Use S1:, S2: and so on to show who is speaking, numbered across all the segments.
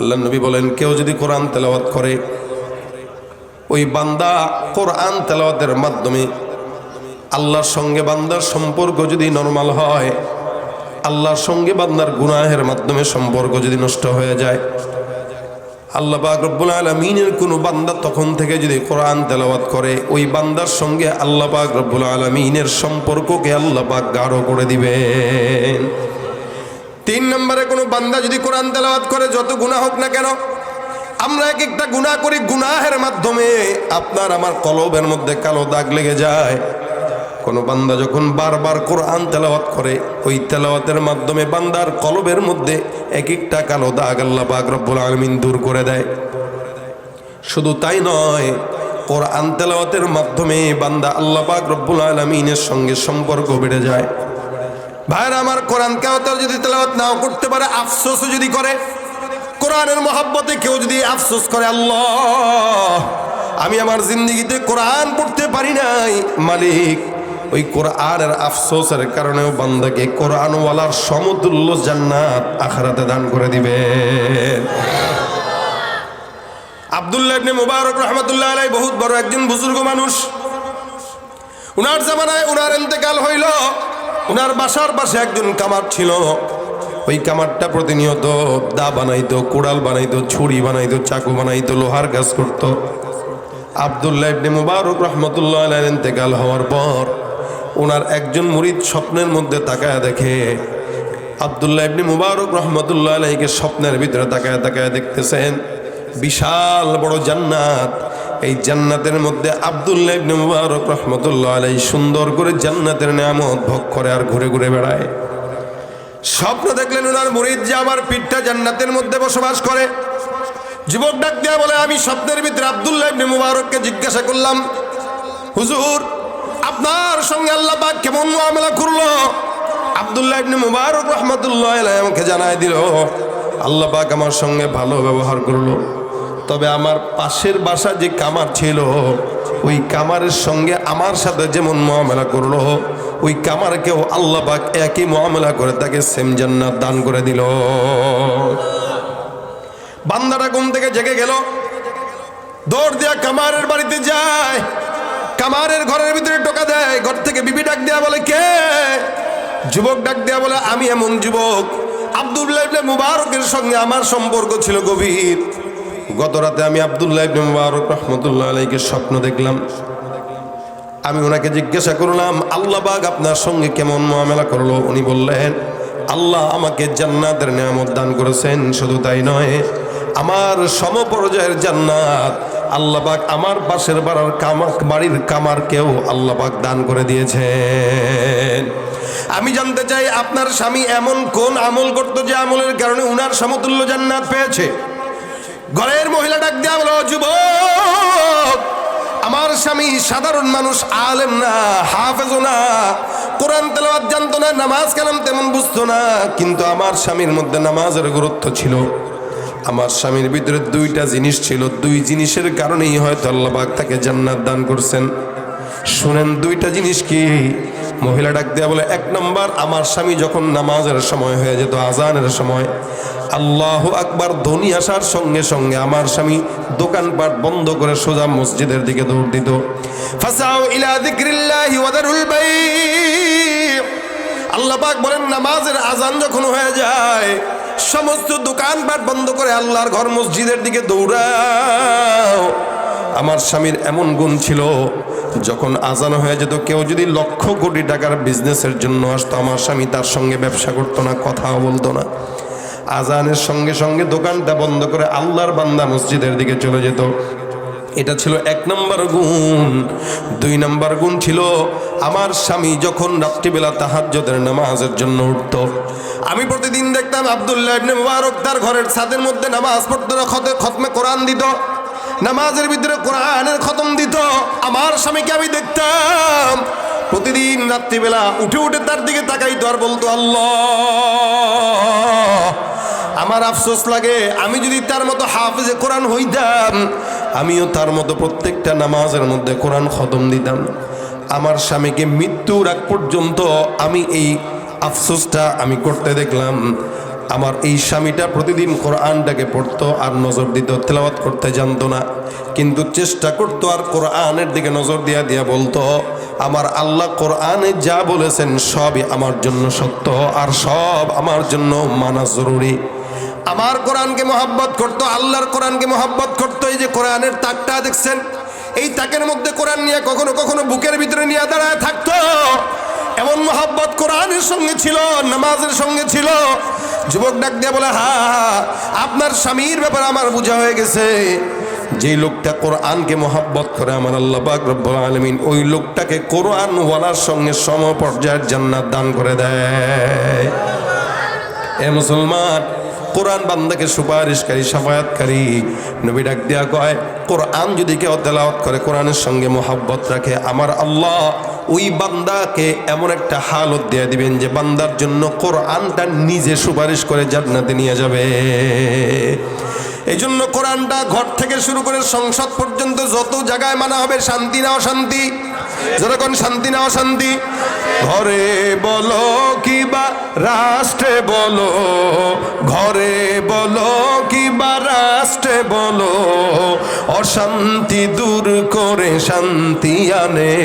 S1: আল্লাহ নবী বলেন, কেউ যদি কোরআন তেলাওয়াত করে, ওই বান্দা কোরআন তেলাওয়াতের মাধ্যমে আল্লাহর সঙ্গে বান্দার সম্পর্ক যদি নর্মাল হয়, আল্লাহর সঙ্গে বান্দার গুনাহের মাধ্যমে সম্পর্ক যদি নষ্ট হয়ে যায়, আল্লাহ রব্বুল আলমিনের কোনো বান্দা তখন থেকে যদি কোরআন তেলাওয়াত করে, ওই বান্দার সঙ্গে আল্লাহ রব্বুল আলমিনের সম্পর্ককে আল্লাহ পাক গাঢ় করে দিবেন। তিন নম্বরে কোনো বান্দা যদি কোরআন তেলাওয়াত করে, যত গুনাহ হোক না কেন, আমরা এক একটা গুনাহ করি, গুনাহের মাধ্যমে আপনার আমার কলবের মধ্যে কালো দাগ লেগে যায়। কোনো বান্দা যখন বারবার কোরআন তেলাওয়াত করে, ওই তেলাওয়াতের মাধ্যমে বান্দার কলবের মধ্যে এক একটা কালো দাগ আল্লাহ পাক রব্বুল আলমিন দূর করে দেয়। শুধু তাই নয়, কোরআন তেলাওয়াতের মাধ্যমে বান্দা আল্লাহ পাক রব্বুল আলমিনের সঙ্গে সম্পর্ক বেড়ে যায়। ভাইরা, আমার কোরআন কেউ তার যদি তেলাওয়াত নাও করতে পারে, আফসোসও যদি করে, কোরআনের মহাব্বতে কেউ যদি আফসোস করে, আল্লাহ, আমি আমার জিন্দগিতে কোরআন পড়তে পারি নাই, মালিক, ওই কোরআনের আফসোসের কারণেও বান্দাকে কোরআনওয়ালার সমতুল্য জান্নাত আখরাতে দান করে দিবে। আবদুল্লাহ ইবনে মুবারক রহমতুল্লাহ আলাই বহুত বড় একজন বুজুর্গ মানুষ। উনার জামানায় উনার এন্তেকাল হইল। উনার বাসার পাশে একজন কামার ছিল। ওই কামারটা প্রতিনিয়ত দা বানাইতো, কুড়াল বানাইতো, ছুরি বানাইতো, চাকু বানাইতো, লোহার কাজ করত। আবদুল্লাহ ইবনে মুবারক রহমতুল্লাহ ইন্তেকাল হওয়ার পর ওনার একজন মুরিদ স্বপ্নের মধ্যে তাকায় দেখে। আবদুল্লাহ ইবনে মুবারক রহমতুল্লাহ আলাইকে স্বপ্নের ভিতরে তাকায় তাকায় দেখতেছেন। বিশাল বড় জান্নাত। এই জান্নাতের মধ্যে আবদুল্লাহ ইবনে মুবারক রহমতুল্লাহ আলাই সুন্দর করে জান্নাতের নিয়ামত ভোগ করে আর ঘুরে ঘুরে বেড়ায়। স্বপ্ন দেখলেন ওনার মুরিদ যে আমার পিঠটা জান্নাতের মধ্যে বসবাস করে। যুবক ডাক দেয়া বলে, আমি স্বপ্নের ভিতরে আবদুল্লাহ ইবনে মুবারককে জিজ্ঞাসা করলাম, হুজুর, আপনার সঙ্গে আল্লাহ পাক কেমন মুআমলা করল? আবদুল্লাহ ইবনে মুবারক রহমতুল্লাহ আলাইহি আমাকে জানায় দিল, আল্লাহ পাক আমার সঙ্গে ভালো ব্যবহার করল। তবে আমার পাশের বাসা যে কামার ছিল, ওই কামারের সঙ্গে আমার সাথে যেমন মুআমলা করল, ওই কামারকেও আল্লাহ পাক একই মুআমলা করে তাকে সেম জান্নাত দান করে দিল। বান্দাটা ঘুম থেকে জেগে গেল। দৌড় দিয়া কামারের বাড়িতে যায়। কামারের ঘরের ভিতরে টোকা দেয়, ঘর থেকে বিবি ডাক দেয়া বলে, কে? যুবক ডাক দেয়া বলে, আমি এমন যুবক। আব্দুল্লাহ মুবারকের সঙ্গে আমার সম্পর্ক ছিল গভীর। গত রাতে আমি আব্দুল্লাহ ইবনে মুবারক রহমতুল্লাহ আলাইকে স্বপ্ন দেখলাম। আমি ওনাকে জিজ্ঞাসা করলাম, আল্লাহ বাগ আপনার সঙ্গে কেমন মোয়ামেলা করল? উনি বললেন, আল্লাহ আমাকে জান্নাতের নিয়ামত দান করেছেন, শুধু তাই নয়, আমার সমপর্যায়ের জান্নাত আল্লাহ পাক আমার পাশের বাড়ার কামার, বাড়ির কামারকেও আল্লাহ পাক দান করে দিয়েছেন। আমি জানতে চাই, আপনার স্বামী এমন কোন আমল করতো যে আমলের কারণে উনার সমতুল্য জান্নাত পেয়েছে? ঘরের মহিলা ডাক দেওয়া বলো, যুবক, আমার স্বামী সাধারণ মানুষ, আলেম না হাফেজও না। কোরআন তেলাওয়াত জানতো না, নামাজ কালাম তেমন বুঝতো না, কিন্তু আমার স্বামীর মধ্যে নামাজের গুরুত্ব ছিল। আমার স্বামীর ভিতরে দুইটা জিনিস ছিল, দুই জিনিসের কারণেই হয়তো আল্লাহবাক তাকে জান্নাত দান করছেন। শুনেন, দুইটা জিনিস কি? মহিলা ডাক দেয়া বলে, এক নম্বর, আমার স্বামী যখন নামাজের সময় হয়ে যেত, আজানের সময়, আল্লাহ আকবার ধ্বনি আসার সঙ্গে সঙ্গে আমার স্বামী দোকানপাট বন্ধ করে সোজা মসজিদের দিকে দৌড় দিত। ফাসাও আল্লাহ পাক বলেন, নামাজের আজান যখন হয়ে যায়, সমস্ত দোকানপাট বন্ধ করে আল্লাহর ঘর মসজিদের দিকে দৌড়াও। আমার স্বামীর এমন গুণ ছিল, যখন আজান হয়ে যেত, কেউ যদি লক্ষ কোটি টাকার বিজনেসের জন্য আসতো, আমার স্বামী তার সঙ্গে ব্যবসা করতো না, কথাও বলতো না। আজানের সঙ্গে সঙ্গে দোকানটা বন্ধ করে আল্লাহর বান্দা মসজিদের দিকে চলে যেত। এটা ছিল এক নম্বর গুণ। দুই নম্বর গুণ ছিল, আমার স্বামী যখন রাত্রিবেলা তাহাজ্জদের নামাজের জন্য উঠত, আমি প্রতিদিন দেখতাম আব্দুল্লাহ মুবারক তার ঘরের ছাদের মধ্যে নামাজ পড়তো খতমে কোরআন দিত। নামাজের ভিতরে কোরআনের খতম দিত। আমার স্বামীকে আমি দেখতাম। প্রতিদিন রাত্রিবেলা উঠে উঠে তার দিকে তাকাইতো আর বলতো, আল্লাহ, আমার আফসোস লাগে, আমি যদি তার মতো হাফেজে কোরআন হইতাম, আমিও তার মতো প্রত্যেকটা নামাজের মধ্যে কোরআন খতম দিতাম। আমার স্বামীকে মৃত্যুর আগ পর্যন্ত আমি এই আফসোসটা আমি করতে দেখলাম। আমার এই স্বামীটা প্রতিদিন কোরআনটাকে পড়তো আর নজর দিত, তেলাওয়াত করতে জানতো না। কিন্তু চেষ্টা করতো আর কোরআনের দিকে নজর দিয়া দিয়া বলতো, আমার আল্লাহ কোরআনে যা বলেছেন সবই আমার জন্য সত্য আর সব আমার জন্য মানা জরুরি। আমার কোরআনকে মহাব্বত করতো, আল্লাহর কোরআনকে মহাব্বত করতো, এই যে কোরআনের তাকটা দেখছেন, এই তাকের মধ্যে কোরআন নিয়ে কখনো কখনো বুকের ভিতরে নিয়ে দাঁড়ায় থাকতো। এমন মহাব্বত কোরআনের সঙ্গে ছিল, নামাজের সঙ্গে ছিল যুবক ডাক দিয়ে বলে, হা আপনার স্বামীর ব্যাপারে আমার বোঝা হয়ে গেছে। যে লোকটা কোরআনকে মহাব্বত করে, আমার আল্লাহ পাক রব্বুল আলামিন ওই লোকটাকে কোরআন ওয়ালার সঙ্গে সম পর্যায়ের জান্নাত দান করে দেয়। এ মুসলমান, কোরআন বান্দাকে সুপারিশকারী, সাফায়াতকারী নবী ডাক দেয়া কয়, কোরআন যদি কেউ তেলাওয়াত করে, কোরআনের সঙ্গে মোহাব্বত রাখে, আমার আল্লাহ ওই বান্দাকে এমন একটা হালত দিয়ে দিবেন যে বান্দার জন্য কোরআনটা নিজে সুপারিশ করে জান্নাতে নিয়ে যাবে। এই জন্য কোরআনটা ঘর থেকে শুরু করে সংসদ পর্যন্ত যত জায়গায় মানা হবে শান্তি না অশান্তি যেরকম শান্তি না অশান্তি? ঘরে বলো কিবা রাষ্ট্রে বলো। ঘরে বলো কিবা রাষ্ট্রে বলো। অশান্তি দূর করে শান্তি আনে।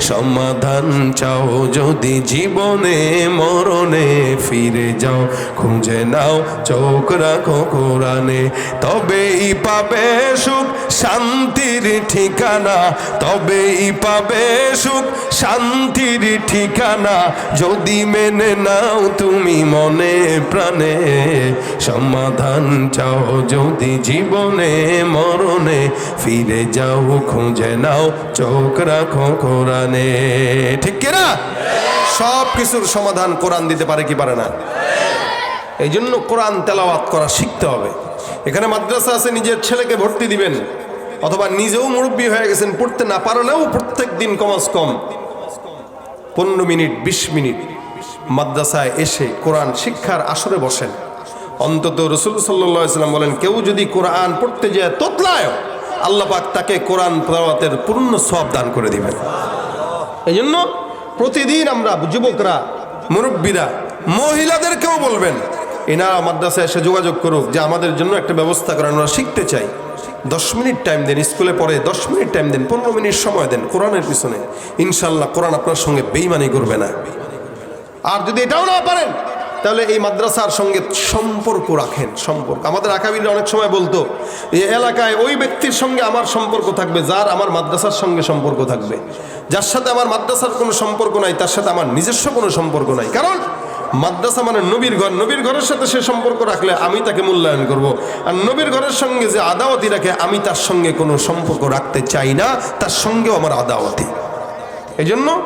S1: সমাধান চাও যদি জীবনে, মরণে ফিরে যাও। খুঁজে নাও, চোখ রাখো কোরআনে। তবেই পাবে সুখ শান্তির ঠিকানা, তবেই পাবে সুখ। শান্তির ঠিকানা, যদি মেনে নাও তুমি মনে প্রাণে। সমাধান চাও যদি জীবনে মরণে, ফিরে যাও খুঁজে নাও, চোখ রাখো কোরআনে। ঠিক কিনা সব কিছুর সমাধান কোরআন দিতে পারে কি পারে না? এই জন্য কোরআন তেলাওয়াত করা শিখতে হবে। এখানে মাদ্রাসা আছে, নিজের ছেলেকে ভর্তি দিবেন। অথবা নিজেও মুরব্বী হয়ে গেছেন, পড়তে না পারলেও প্রত্যেক দিন কমাস কম। পনেরো মিনিট, বিশ মিনিট মাদ্রাসায় এসে কোরআন শিক্ষার আসরে বসেন। অন্তত রসুল সাল্লাম বলেন, কেউ যদি কোরআন পড়তে যায় তোতলায়, আল্লাহ পাক তাকে কোরআন তেলাওয়াতের পূর্ণ সব দান করে দিবেন। এই জন্য প্রতিদিন আমরা যুবকরা, মুরব্বীরা, মহিলাদেরকেও বলবেন এনারা মাদ্রাসায় এসে যোগাযোগ করুক যে আমাদের জন্য একটা ব্যবস্থা করেন, ওরা শিখতে চাই। দশ মিনিট টাইম দেন, স্কুলে পড়ে দশ মিনিট টাইম দেন, পনেরো মিনিট সময় দেন কোরআনের পিছনে। ইনশাল্লাহ কোরআন আপনার সঙ্গে বেইমানি করবে না। আর যদি এটাও না পারেন, তাহলে এই মাদ্রাসার সঙ্গে সম্পর্ক রাখেন, সম্পর্ক। আমাদের আকাবিরা অনেক সময় বলতো এই এলাকায় ওই ব্যক্তির সঙ্গে আমার সম্পর্ক থাকবে, যার আমার মাদ্রাসার সঙ্গে সম্পর্ক থাকবে। যার সাথে আমার মাদ্রাসার কোনো সম্পর্ক নাই, তার সাথে আমার নিজস্ব কোনো সম্পর্ক নাই। কারণ মাদ্রাসা মানে নবীর ঘর। নবীর ঘরের সাথে সে সম্পর্ক রাখলে আমি তাকে মূল্যায়ন করব। আর নবীর ঘরের সঙ্গে যে আদাওয়াতি রাখে, আমি তার সঙ্গে কোনো সম্পর্ক রাখতে চাই না, তার সঙ্গেও আমার আদাওয়াতি। এই জন্য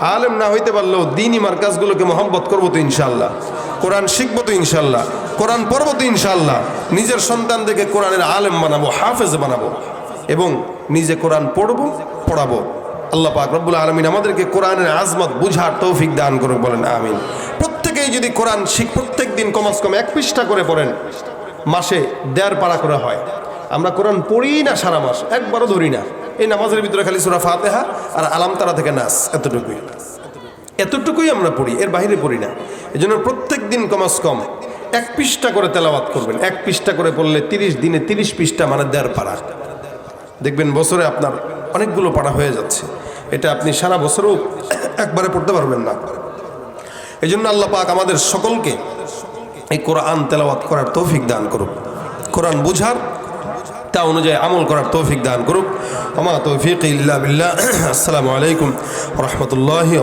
S1: আলেম না হইতে পারলেও দিনই মার্কাজগুলোকে মহব্বত করব তো ইনশাল্লাহ কোরআন শিখব তো ইনশাল্লাহ কোরআন পড়ব তো ইনশাল্লাহ নিজের সন্তান সন্তানদেরকে কোরআনের আলেম বানাবো, হাফেজ বানাবো। এবং নিজে কোরআন পড়ব, পড়াবো। আল্লাহ পাক রব্বুল আলমিন আমাদেরকে কোরআনের আজমত বুঝার তৌফিক দান করুক বলেন, আমিন। প্রত্যেকেই যদি কোরআন শিখ প্রত্যেক দিন কমাস কম এক পৃষ্ঠা করে পড়েন, মাসে দেড় পাড়া করে হয়। আমরা কোরআন পড়ি না সারা মাস, একবারও ধরি না। এই নামাজের ভিতরে খালি সুরা ফাতেহা আর আলাম তারা থেকে নাচ এতটুকুই। এতটুকুই আমরা পড়ি, এর বাহিরে পড়ি না। এই জন্য প্রত্যেক দিন কমাস কম এক পৃষ্ঠা করে তেলাওয়াত করবেন। এক পৃষ্ঠা করে পড়লে তিরিশ দিনে তিরিশ পৃষ্ঠা মানে দেড় পাড়া দেখবেন বছরে আপনার অনেকগুলো পাড়া হয়ে যাচ্ছে। এটা আপনি সারা বছরও একবারে পড়তে পারবেন না। এই জন্য আল্লাহ পাক আমাদের সকলকে এই কোরআন তেলাওয়াত করার তৌফিক দান করুক। কোরআন বুঝার তা অনুযায়ী আমল করার তৌফিক দান করুক। আমার তৌফিক ইল্লা বিল্লাহ। আসসালামু আলাইকুম রহমতুল্লাহি